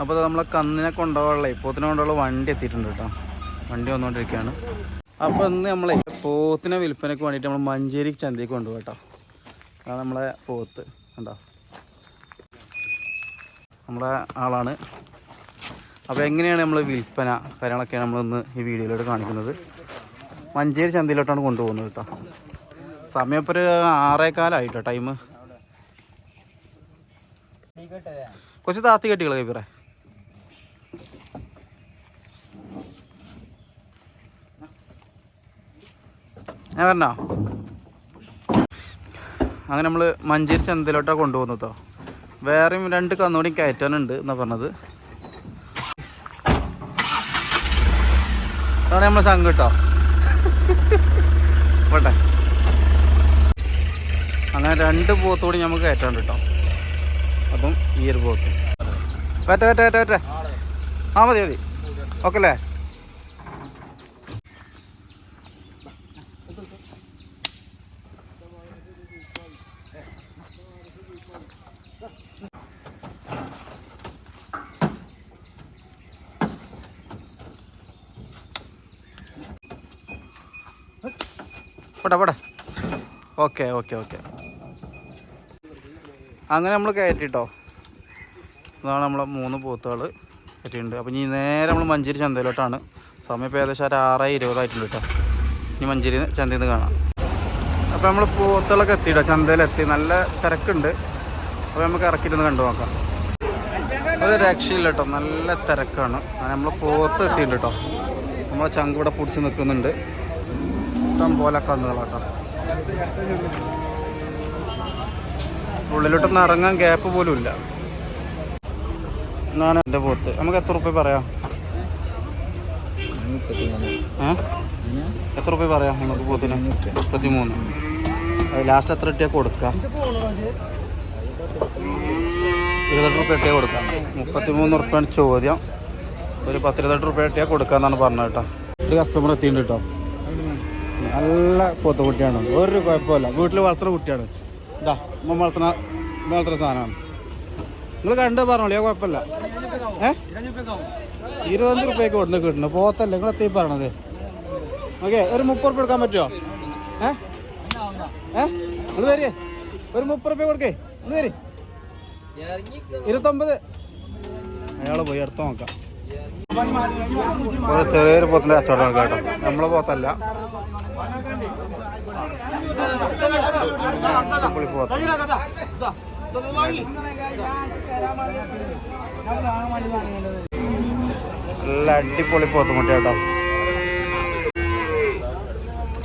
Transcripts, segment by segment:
അപ്പോൾ നമ്മളെ കന്നിനെ കൊണ്ടുപോകാനുള്ള പോത്തിനെ കൊണ്ടുള്ള വണ്ടി എത്തിയിട്ടുണ്ട് കേട്ടോ. വണ്ടി വന്നുകൊണ്ടിരിക്കുകയാണ്. അപ്പോൾ ഇന്ന് നമ്മളെ പോത്തിനെ വിൽപ്പനയ്ക്ക് വേണ്ടിയിട്ട് നമ്മൾ മഞ്ചേരി ചന്തയ്ക്ക് കൊണ്ടുപോകാം കേട്ടോ. അതാണ് നമ്മളെ പോത്ത്. കണ്ടോ? നമ്മളെ ആളാണ്. അപ്പോൾ എങ്ങനെയാണ് നമ്മൾ വിൽപ്പന കാര്യങ്ങളൊക്കെയാണ് നമ്മളിന്ന് ഈ വീഡിയോയിലൂടെ കാണിക്കുന്നത്. മഞ്ചേരി ചന്തയിലോട്ടാണ് കൊണ്ടുപോകുന്നത് കേട്ടോ സമയം ഇപ്പോൾ ഒരു ആറേക്കാലായിട്ടോ ടൈം കുറച്ച് താത്തി കെട്ടികളെ കൈപ്പിറേ? ഞാൻ പറഞ്ഞോ? അങ്ങനെ നമ്മൾ മഞ്ചേരി ചന്തയിലോട്ടാണ് കൊണ്ടുപോകുന്നത് കേട്ടോ വേറെയും രണ്ട് കന്നുകൂടി കയറ്റാനുണ്ട് എന്നാ പറഞ്ഞത്. അതാണ് നമ്മളെ സംഘം കേട്ടോ പോട്ടെ. അങ്ങനെ രണ്ട് പോത്തുകൂടി നമുക്ക് കയറ്റാണ്ട് കേട്ടോ അതും ഈ ഒരു പോത്ത്. പറ്റ പറ്റ പറ്റ പറ്റ ആ മതി മതി. ഓക്കെ അല്ലേ? പോട്ടെ പോട്ടെ ഓക്കെ ഓക്കെ ഓക്കെ. അങ്ങനെ നമ്മൾ കയറ്റിട്ടോ. ഇതാണ് നമ്മളെ മൂന്ന് പോത്തുകൾ കയറ്റിയിട്ടുണ്ട്. അപ്പോൾ ഇനി നേരെ നമ്മൾ മഞ്ചേരി ചന്തയിലോട്ടാണ്. സമയം ഇപ്പോൾ ഏകദേശം ഒരു ഇരുപതായിട്ടുണ്ട് കേട്ടോ ഇനി മഞ്ചേരി ചന്തയിൽ നിന്ന് കാണാം. അപ്പോൾ നമ്മൾ പോത്തുകളൊക്കെ എത്തിയിട്ടോ? ചന്തയിലെത്തി നല്ല തിരക്കുണ്ട്. അപ്പോൾ നമുക്ക് ഇറക്കിയിട്ടൊന്ന് കണ്ടു നോക്കാം. ഒരു രക്ഷയില്ല കേട്ടോ നല്ല തിരക്കാണ്. നമ്മൾ പോത്ത് എത്തിയിട്ടുണ്ട് കേട്ടോ നമ്മളെ ചങ്ക് ഇവിടെ പിടിച്ച് നിൽക്കുന്നുണ്ട്. ഇഷ്ടം പോലെ കന്നുകളാട്ടോ ഉള്ളിലോട്ടൊന്നും ഇറങ്ങാൻ ഗ്യാപ്പ് പോലും ഇല്ല. എന്നാണ് എന്റെ പോത്ത്? നമുക്ക് എത്ര റുപ്യ പറയാം? എത്ര റുപ്യ പറയാം നമുക്ക് പോത്തിന്? മുപ്പത്തി മൂന്ന് ലാസ്റ്റ് എത്ര ഇട്ടിയാ കൊടുക്കാം? ഇരുപത്തെട്ട് റുപ്യ ഇട്ടിയാ കൊടുക്കാം. മുപ്പത്തി മൂന്ന് റുപ്യാണ് ചോദ്യം. ഒരു പത്തിരുപത്തെട്ട് റുപ്യ ഇട്ടിയാ കൊടുക്കാന്നാണ് പറഞ്ഞത് കേട്ടോ. ഒരു കസ്റ്റമർ എത്തിയിട്ടുണ്ട് കേട്ടോ. നല്ല പോത്ത കുട്ടിയാണ്. ഒരു കുഴപ്പമില്ല. വീട്ടിൽ വളർത്തുന്ന കുട്ടിയാണ്. ഇതാ ഉമ്മ വളർത്തുന്ന വളർത്തുന്ന സാധനമാണ്. നിങ്ങൾ കണ്ട് പറഞ്ഞോളൂ. കുഴപ്പമില്ല. ഏ? ഇരുപത്തഞ്ച് റുപ്യക്ക് കൊടുന്ന് കിട്ടുന്നു. പോത്തല്ല? നിങ്ങൾ എത്തി പറയണത്. ഓക്കെ ഒരു മുപ്പത് റുപ്യ എടുക്കാൻ പറ്റുമോ ഏ? ഏ? നിങ്ങൾ വരിക ഒരു മുപ്പത് റുപ്യ കൊടുക്കേ. നിങ്ങൾ വരി. ഇരുപത്തൊമ്പത്. അയാൾ പോയി അടുത്ത് നോക്കാം. ചെറിയൊരു പോത്തിന്റെ കച്ചവടമാണ് കേട്ടോ. നമ്മളെ പോത്തല്ല. നല്ല അടിപൊളി പോത്തുമുട്ട കേട്ടോ.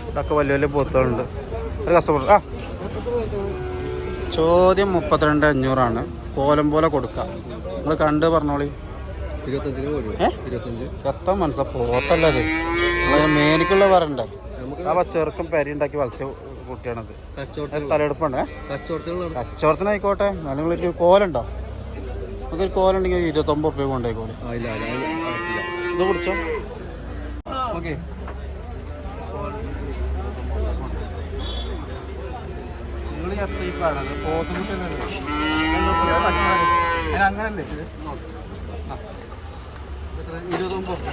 ഇതൊക്കെ വലിയ വലിയ പോത്തുകളുണ്ട്. ഒരു കസ്റ്റമർ ആ. ചോദ്യം മുപ്പത്തിരണ്ട് അഞ്ഞൂറാണ്. കോലം പോലെ കൊടുക്കാം. നിങ്ങൾ കണ്ട് പറഞ്ഞോളി. എത്ര മനസ്സാ പോത്തല്ലേ അത് മേനിക്കുള്ള പറയണ്ടേ? ആ ചെറുക്കും പെരി ഉണ്ടാക്കി വളർത്തിയ കുട്ടിയാണത്. തലയെടുപ്പുണ്ടേ കച്ചവടത്തിനായിക്കോട്ടെ. നിങ്ങളൊരു കോലുണ്ടോ? നമുക്കൊരു കോലുണ്ടെങ്കിൽ ഇരുപത്തൊമ്പത് രൂപ കൊണ്ടേക്കോളെ ആ ഇല്ല ഇല്ല അത് ആയിട്ടില്ല. ഇത് പിടിച്ചോ ഓക്കെ. അങ്ങനല്ലേ? ഇരുപത്തൊമ്പത്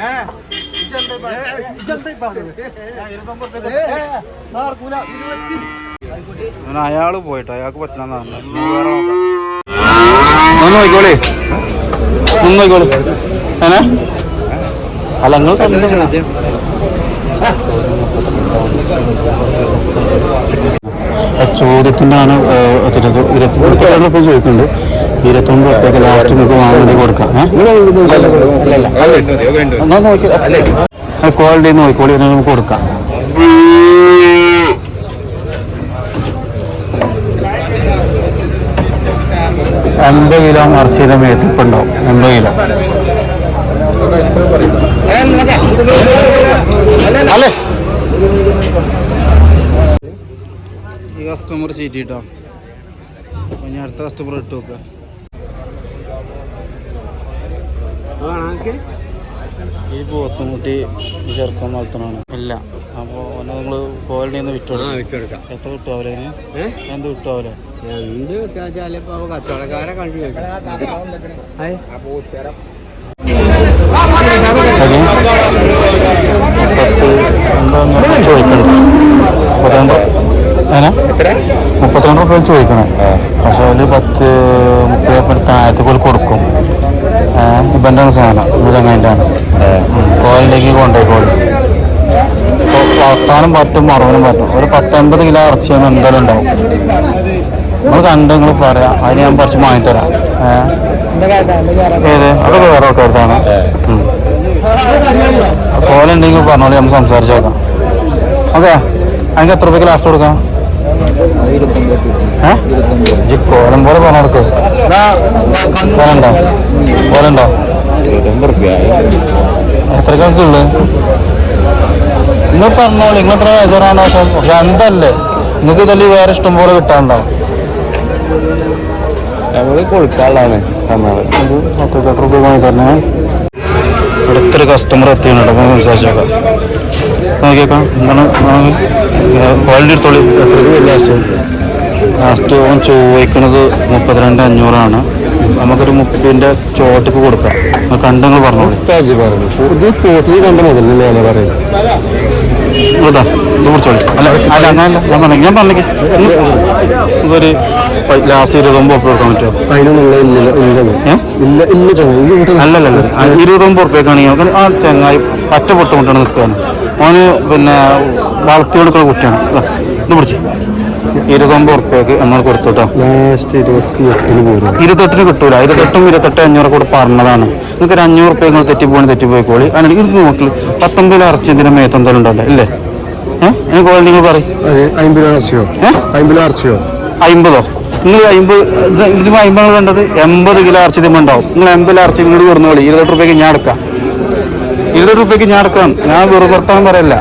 ഏ, അങ്ങനെ അയാൾ പോയിട്ട് അയാൾക്ക് പറ്റില്ലെന്ന് പറഞ്ഞു നീ വേറെ ഒന്ന് നോക്കിക്കോളേ. ഒന്ന് ഏനെ? അല്ല നിങ്ങൾ തന്നെ ചോദ്യത്തിന്റെ ആണ് ചോദിക്കുന്നുണ്ട്. ഇരുപത്തൊമ്പത് റുപ്യൊക്കെ ലാസ്റ്റ് നിങ്ങൾക്ക് വാങ്ങി കൊടുക്കാം. നോക്കി. ക്വാളിറ്റി നോക്കിക്കോളി നമുക്ക് കൊടുക്കാം. എൺപത് കിലോ മറിച്ചിരം മേത്തിപ്പുണ്ടാവും എൺപത് കിലോ. അല്ലേ? ഈ കസ്റ്റമർ ചീറ്റിട്ടോ അപ്പം ഞാൻ അടുത്ത കസ്റ്റമർ ഇട്ട് നോക്കുക ഈ പോത്തുമുട്ടി ഈ ചെറുക്കം വളർത്തണമാണ് ഇല്ല. അപ്പോൾ ഓനെ നിങ്ങൾ കോലിൽ നിന്ന് വിറ്റു ആ വിട്ടെടുക്കാം എത്ര കിട്ടും അവരെ എന്ത് കിട്ടും അവരെ? എന്ത് കച്ചവടക്കാരെ കണ്ടു പത്ത് ചോദിക്കണം മുപ്പത്തിരണ്ട് റുപ്യ ചോദിക്കണേ. പക്ഷെ അതിൽ പത്ത് മുപ്പത് ആയിരത്തി പോലെ കൊടുക്കും. ഇവന്റെ സാധനം. ഇവരങ്ങന്റെ ആണ് കൊണ്ടുപോയിക്കോളും. വളർത്താനും പറ്റും മറവനും പറ്റും. ഒരു പത്തൊൻപത് കിലോ ഇറച്ചിയാണ് എന്തായാലും ഉണ്ടാവും. നിങ്ങൾ കണ്ട് നിങ്ങൾ പറയാം. അതിന് ഞാൻ കുറച്ച് വാങ്ങിത്തരാം. തരാം ഏത്? അതൊക്കെ വേറെ അടുത്താണ് കോലുണ്ടെങ്കിൽ പറഞ്ഞോളി നമ്മൾ സംസാരിച്ചേക്കാം ഓക്കെ. അതിന് എത്ര രൂപയ്ക്ക് ലാസ്റ്റ് കൊടുക്കാം കോലം പോലെ പറഞ്ഞു പോലുണ്ടോ പോലുണ്ടോ എത്രക്കൊക്കെ ഉള്ളു നിങ്ങൾ പറഞ്ഞോളൂ നിങ്ങൾ എത്ര വയസ്സാണോ പക്ഷെ എന്തല്ലേ നിങ്ങൾക്ക് ഇതല്ലേ വേറെ ഇഷ്ടം പോലെ കിട്ടാനുണ്ടാവും ഞങ്ങൾ കൊടുക്കാനുള്ളതാണ് പത്ത് രൂപ വാങ്ങി തരണേ. അടുത്തൊരു കസ്റ്റമർ എത്തിയാണ് അപ്പോൾ സംസാരിച്ചേക്കാം. നോക്കിയേക്കാം എന്താണ് ക്വാളിറ്റി എടുത്തോളൂ. എത്ര ലാസ്റ്റ് ലാസ്റ്റ് ഓൺ ചോദിക്കുന്നത് മുപ്പത്തിരണ്ട് അഞ്ഞൂറാണ്. നമുക്കൊരു മുപ്പിന്റെ ചോട്ടിപ്പ് കൊടുക്കാം. കണ്ടങ്ങൾ പറഞ്ഞോളൂ. പറഞ്ഞു. ഇത് പോത്തിന് കണ്ട മുതലല്ലേ ഞാൻ പറയുന്നത്? ഇതാ ഇത് കുറിച്ചോളി അല്ല അല്ല അങ്ങനല്ല ഞാൻ പറഞ്ഞു ഞാൻ പറഞ്ഞേക്ക് ഒരു ലാസ്റ്റ് ഇരുപത്തൊമ്പത് ഉറുപ്പ് കൊടുക്കാൻ പറ്റുമോ? അതിനൊന്നുള്ള ഇല്ല ഇല്ല. ചങ്ങ ഇരുപത്തൊമ്പത് നമുക്ക് ആ ചെങ്ങായി പറ്റ പൊട്ട് കൊണ്ടാണ് നിൽക്കുകയാണ്. ഓന് പിന്നെ വളർത്തി കൊടുക്കുന്ന കുട്ടിയാണ് ഇത് പിടിച്ച്. ഇരുപത്തൊമ്പത് ഉറുപ്പ്യക്ക് നമ്മൾ കൊടുത്തുട്ടോ. ലാസ്റ്റ് ഇരുപത്തിയെട്ടിന് ഇരുപത്തെട്ടിന് കിട്ടൂല. ഇരുപത്തെട്ടും ഇരുപത്തെട്ട് അഞ്ഞൂറ് കൂടെ പറഞ്ഞതാണ്. നിങ്ങൾക്ക് ഒരു അഞ്ഞൂറ് ഉറുപ്പ്യ നിങ്ങൾ തെറ്റിപ്പോയി തെറ്റിപ്പോയിക്കോളി. അങ്ങനെ ഇത് നോക്കി പത്തൊമ്പതിൽ ഇറച്ചി ഇതിന് മേത്ത് എന്തായാലും ഉണ്ടല്ലോ ഇല്ലേ? ഏഹ് കോൾ നിങ്ങൾ പറയും. അമ്പത്? ഏഹ് നിങ്ങൾ അമ്പത് ഇതിന് അമ്പത് കണ്ടത് എൺപത് കിലോ ഇറച്ചി ഇതിമ്മ ഉണ്ടാവും. നിങ്ങൾ എൺപത് ഇറച്ചി ഇങ്ങോട്ട് കൊടുന്ന കളി. ഇരുപത്തെട്ട് റുപ്യക്ക് ഞാൻ എടുക്കാം. ഇരുപത് റുപ്യക്ക് ഞാൻ എടുക്കാം. ഞാൻ വെറും വർത്താനം പറയല്ല.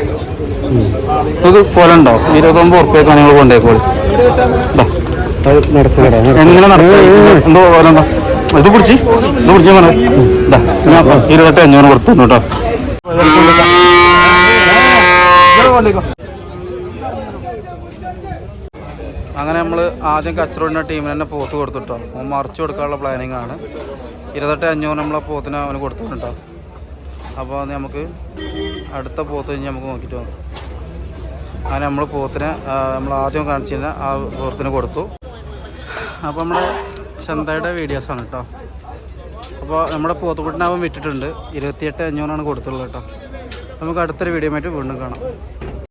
ഇത് കൊലുണ്ടോ ഇരുപത്തൊമ്പത് ഉറുപ്പ്യക്കാണ് നിങ്ങൾ കൊണ്ടുപോയിക്കോളി എങ്ങനെ നടക്കുക എന്തോ പോലെ എന്താ ഇത് പിടിച്ച്. ഇത് പിടിച്ച് ഇരുപത്തെട്ട് അഞ്ഞൂറ് കൊടുത്തു കേട്ടോ. അങ്ങനെ നമ്മൾ ആദ്യം കച്ചറോടിന്റെ ടീമിന് തന്നെ പോത്ത് കൊടുത്തിട്ടോ അവൻ മറിച്ച് കൊടുക്കാനുള്ള പ്ലാനിങ് ആണ്. ഇരുപത്തെട്ട് അഞ്ഞൂറ് നമ്മളെ പോത്തിന് അവന് കൊടുത്തിട്ടുണ്ടോ അപ്പോൾ നമുക്ക് അടുത്ത പോത്ത് കഴിഞ്ഞ് നമുക്ക് നോക്കിയിട്ട് നോക്കാം അങ്ങനെ നമ്മൾ പോത്തിനെ നമ്മൾ ആദ്യം കാണിച്ചിരുന്ന ആ പോത്തിന് കൊടുത്തു. അപ്പോൾ നമ്മുടെ ചന്തയുടെ വീഡിയോസാണ് കേട്ടോ അപ്പോൾ നമ്മുടെ പോത്തുകുട്ടിനെ വിട്ടിട്ടുണ്ട് ഇരുപത്തിയെട്ട് അഞ്ഞൂറാണ് കൊടുത്തുള്ളത് കേട്ടോ നമുക്ക് അടുത്തൊരു വീഡിയോ ആയിട്ട് വീണ്ടും കാണാം.